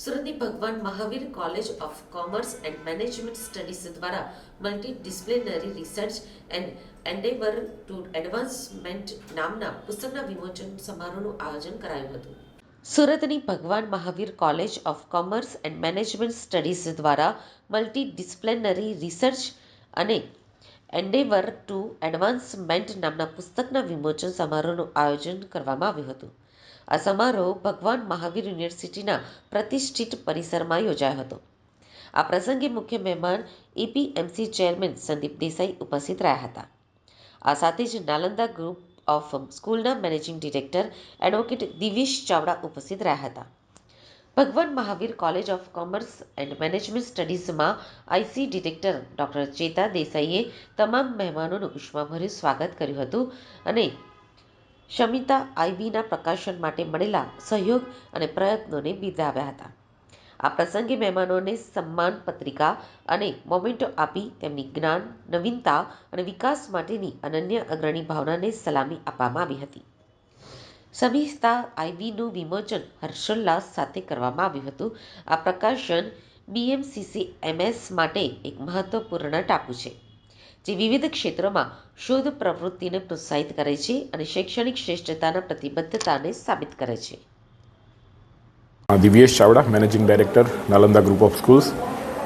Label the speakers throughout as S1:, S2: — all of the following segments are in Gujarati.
S1: સુરતની Bhagwan Mahavir college of commerce and management studies દ્વારા multidisciplinary research and endeavour to advancement નામના પુસ્તકના વિમોચન સમારોહનું આયોજન કરાયું હતું. સુરતની Bhagwan Mahavir college of commerce and management studies દ્વારા મલ્ટી ડિસિપ્લિનરી રિસર્ચ અને એન્ડેવર ટુ એડવાન્સમેન્ટ નામના પુસ્તકના વિમોચન સમારોહનું આયોજન કરવામાં આવ્યું હતું. આ સમારોહ ભગવાન મહાવીર યુનિવર્સિટીના પ્રતિષ્ઠિત પરિસરમાં યોજાયો હતો. આ પ્રસંગે મુખ્ય મહેમાન એપીએમસી ચેરમેન સંદીપ દેસાઈ ઉપસ્થિત રહ્યા હતા. આ સાથે જ નાલંદા ગ્રુપ ઓફ સ્કૂલના managing director advocate Divesh Chavda ઉપસ્થિત રહ્યા હતા. Bhagwan Mahavir college of commerce and management સ્ટડીઝમાં IC director doctor Cheta દેસાઈએ તમામ મહેમાનોનું ઉષ્માભર્યું સ્વાગત કર્યું હતું અને શમિતા આઈબીના પ્રકાશન માટે મળેલા સહયોગ અને પ્રયત્નોને બિરદાવ્યા હતા. આ પ્રસંગે મહેમાનોને સન્માન પત્રિકા અને મોમેન્ટો આપી તેમની જ્ઞાન, નવીનતા અને વિકાસ માટેની અનન્ય અગ્રણી ભાવનાને સલામી આપવામાં આવી હતી. સમિતા આઈબીનું વિમોચન હર્ષોલ્લાસ સાથે કરવામાં આવ્યું હતું. આ પ્રકાશન બીએમસીસી એમએસ માટે એક મહત્વપૂર્ણ ટાપુ છે. જે વિવિધ ક્ષેત્રોમાં શોધ પ્રવૃત્તિને પ્રોત્સાહિત કરે છે અને શૈક્ષણિક શ્રેષ્ઠતાના પ્રતિબદ્ધતાને સાબિત કરે છે.
S2: Divyesh Chavda managing director Nalanda group of schools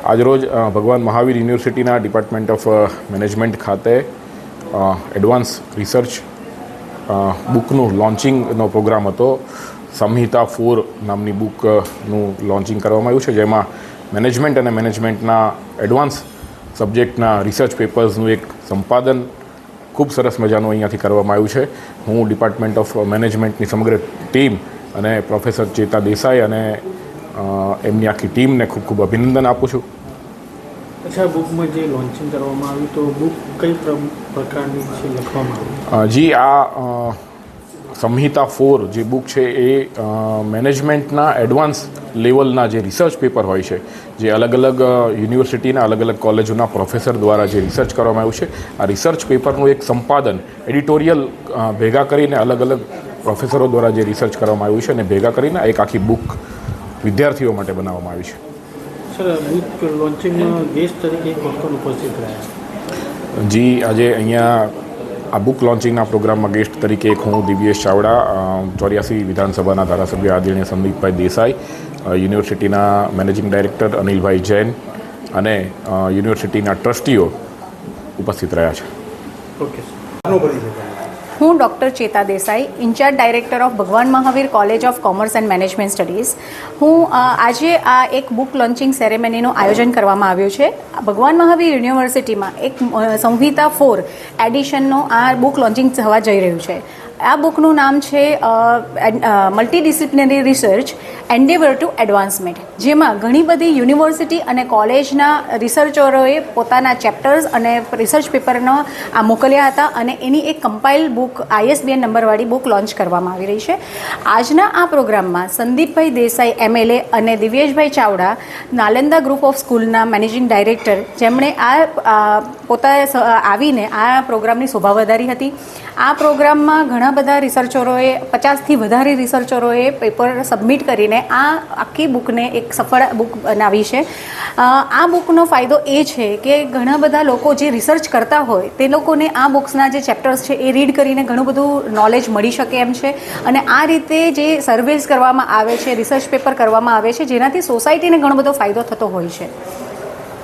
S2: આજરોજ ભગવાન મહાવીર યુનિવર્સિટીના ડિપાર્ટમેન્ટ ઓફ મેનેજમેન્ટ ખાતે એડવાન્સ રિસર્ચ બુકનું લોન્ચિંગનો પ્રોગ્રામ હતો. સંહિતા ફોર નામની બુકનું લોન્ચિંગ કરવામાં આવ્યું છે, જેમાં મેનેજમેન્ટ અને મેનેજમેન્ટના એડવાન્સ સબ્જેક્ટના રિસર્ચ પેપર્સનું એક સંપાદન ખૂબ સરસ મજાનું અહીંયાથી કરવામાં આવ્યું છે. હું ડિપાર્ટમેન્ટ ઓફ મેનેજમેન્ટની સમગ્ર ટીમ અને પ્રોફેસર ચેતા દેસાઈ અને એમની આખી ટીમને ખૂબ ખૂબ અભિનંદન આપું છું.
S3: અચ્છા બુકમાં જે લોન્ચિંગ કરવામાં આવ્યું તો બુક કઈ પ્રકારની છે લખવામાં? આવી
S2: જી આ સંહિતા ફોર જે બુક છે એ મેનેજમેન્ટના એડવાન્સ લેવલના જે રિસર્ચ પેપર હોય છે જે અલગ અલગ યુનિવર્સિટીના અલગ અલગ કોલેજોના પ્રોફેસર દ્વારા જે રિસર્ચ કરવામાં આવ્યું છે આ રિસર્ચ પેપરનું એક સંપાદન એડિટોરિયલ ભેગા કરીને અલગ અલગ પ્રોફેસરો દ્વારા જે રિસર્ચ કરવામાં આવ્યું છે અને ભેગા કરીને એક આખી બુક વિદ્યાર્થીઓ માટે બનાવવામાં આવી છે.
S3: સર બુક લોન્ચિંગમાં ગેસ્ટ તરીકે કોણ કોણ ઉપસ્થિત રહ્યા?
S2: જી આજે અહીંયા આ બુક લોન્ચિંગના પ્રોગ્રામમાં ગેસ્ટ તરીકે એક હું, દિવ્યેશ ચાવડા ચોર્યાસી વિધાનસભાના ધારાસભ્ય આદરણીય સંદીપભાઈ દેસાઈ યુનિવર્સિટીના મેનેજિંગ ડાયરેક્ટર અનિલભાઈ જૈન અને યુનિવર્સિટીના ટ્રસ્ટીઓ ઉપસ્થિત રહ્યા છે.
S3: ઓકે
S4: હું ડૉક્ટર ચેતા Desai, incharge director of Bhagwan Mahavir college of commerce and management studies. હું આજે આ એક બુક લોન્ચિંગ સેરેમનીનું આયોજન કરવામાં આવ્યું છે. ભગવાન મહાવીર યુનિવર્સિટીમાં એક સંહિતા ફોર એડિશનનો આ બુક લોન્ચિંગ થવા જઈ રહ્યું છે. આ બુકનું નામ છે multidisciplinary research endeavour to advancement જેમાં ઘણી બધી યુનિવર્સિટી અને કોલેજના રિસર્ચરોએ પોતાના ચેપ્ટર્સ અને રિસર્ચ પેપરનો આ મોકલ્યા હતા અને એની એક કમ્પાઇલ બુક આઈએસબીએન નંબરવાળી બુક લોન્ચ કરવામાં આવી રહી છે. આજના આ પ્રોગ્રામમાં સંદીપભાઈ દેસાઈ એમએલએ અને દિવ્યેશભાઈ ચાવડા, નાલંદા ગ્રુપ ઓફ સ્કૂલના મેનેજિંગ ડાયરેક્ટર જેમણે આ પોતા આવીને આ પ્રોગ્રામની શોભા વધારી હતી. આ પ્રોગ્રામમાં ઘણા બધા રિસર્ચરોએ પચાસથી વધારે રિસર્ચરોએ પેપર સબમિટ કરીને આ આખી બુકને એક સફળ બુક બનાવી છે. આ બુકનો ફાયદો એ છે કે ઘણા બધા લોકો જે રિસર્ચ કરતા હોય, તે લોકોને આ બુક્સના જે ચેપ્ટર્સ છે એ રીડ કરીને ઘણું બધું નોલેજ મળી શકે એમ છે. અને આ રીતે જે સર્વેસ કરવામાં આવે છે રિસર્ચ પેપર કરવામાં આવે છે, જેનાથી સોસાયટીને ઘણો બધો ફાયદો થતો હોય છે.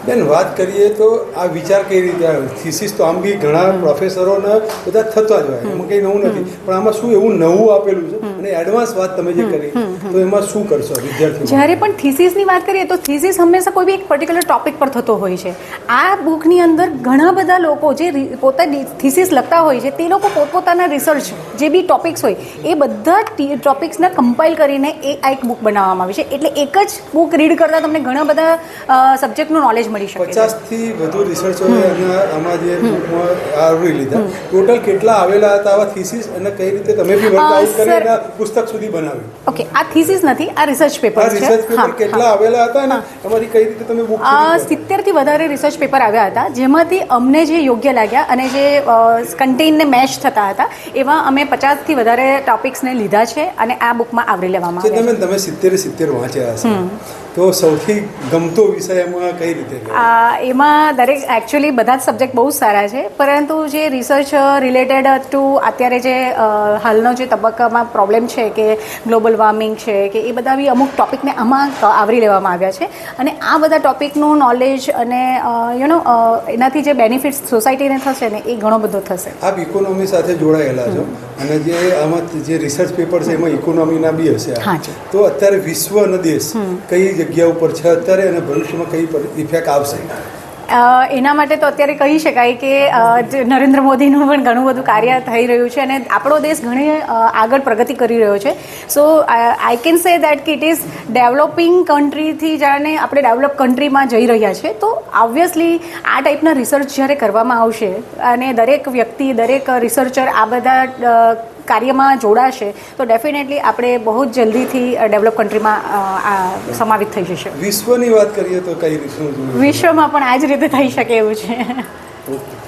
S5: બેન વાત કરીએ તો આ વિચાર કઈ રીતે આવ્યો? થીસીસ તો આમ બી ઘણા પ્રોફેસરોને બધા થતા જ હોય. એમાં કંઈ નવું નથી. પણ આમાં શું એવું નવું આપેલું છે? અને એડવાન્સ વાત તમે જે કરી તો એમાં શું કરશો વિદ્યાર્થીઓ?
S4: જ્યારે પણ થીસીસની વાત કરીએ તો થીસીસ હંમેશા કોઈ બી એક પર્ટિક્યુલર ટોપિક પર થતો હોય છે. આ બુકની અંદર ઘણા બધા લોકો જે પોતા થીસીસ લખતા હોય છે તે લોકો પોતપોતાના રિસર્ચ જે બી ટોપિક્સ હોય એ બધા ટોપિક્સને કમ્પાઇલ કરીને એ આ એક બુક બનાવવામાં આવી છે. એટલે એક જ બુક રીડ કરતાં તમને ઘણા બધા સબ્જેક્ટનું નોલેજ મળી શકે
S5: પચાસથી વધુ રિસર્ચ આમાં જે આવરી લીધા. ટોટલ કેટલા આવેલા હતા આવા થીસીસ અને કઈ રીતે તમે બી વર્ક આઉટ કરીને પુસ્તક સુધી બનાવ્યું?
S4: ઓકે આ થીસીસ નથી આ રિસર્ચ પેપર છે.
S5: રિસર્ચ પેપર કેટલા આવેલા હતા અને તમારી કઈ રીતે તમે બુક
S4: સિત્તેરથી વધારે રિસર્ચ પેપર આવ્યા હતા જેમાંથી અમને જે યોગ્ય લાગ્યા અને જે કન્ટેનને મેચ થતા હતા એવા અમે પચાસથી વધારે ટોપિક્સને લીધા છે અને આ બુકમાં આવરી લેવામાં
S5: જે
S4: આવ્યા
S5: તમે તમે સિત્તેર સિત્તેર વાંચ્યા હશે. તો સૌથી ગમતો વિષય એમાં કઈ રીતે
S4: એમાં દરેક એકચ્યુઅલી બધા જ સબ્જેક્ટ બહુ સારા છે પરંતુ જે રિસર્ચ રિલેટેડ ટુ અત્યારે જે હાલનો જે તબક્કામાં પ્રોબ્લેમ છે કે ગ્લોબલ વોર્મિંગ છે કે એ બધા બી અમુક ટોપિકને આમાં આવરી લેવામાં આવ્યા છે. અને આ બધા ટોપિકનું નોલેજ અને યુ નો એનાથી જે બેનિફિટ્સ સોસાયટીને થશે ને એ ઘણો બધો થશે.
S5: આપ ઇકોનોમી સાથે જોડાયેલા છો અને જે આમાં જે રિસર્ચ પેપર છે એમાં ઇકોનોમીના બી હશે
S4: હા
S5: તો અત્યારે વિશ્વ અને દેશ કઈ જગ્યા ઉપર છે? અત્યારે અને ભવિષ્યમાં કઈ ઇફેક્ટ આવશે
S4: એના માટે તો અત્યારે કહી શકાય કે નરેન્દ્ર મોદીનું પણ ઘણું બધું કાર્ય થઈ રહ્યું છે અને આપણો દેશ ઘણી આગળ પ્રગતિ કરી રહ્યો છે. So I can say that કે ઇટ ઇઝ ડેવલપિંગ કન્ટ્રીથી જાણે આપણે ડેવલપ કન્ટ્રીમાં જઈ રહ્યા છે. તો ઓબ્વિયસલી આ ટાઈપના રિસર્ચ જ્યારે કરવામાં આવશે અને દરેક વ્યક્તિ, દરેક રિસર્ચર આ બધા કાર્યમાં જોડાશે તો ડેફિનેટલી આપણે બહુ જ જલ્દીથી ડેવલપ કન્ટ્રીમાં સમાવિત થઈ જશે.
S5: વિશ્વની વાત કરીએ તો કઈ
S4: વિશ્વમાં પણ આ જ રીતે થઈ શકે એવું છે.
S5: ઓકે.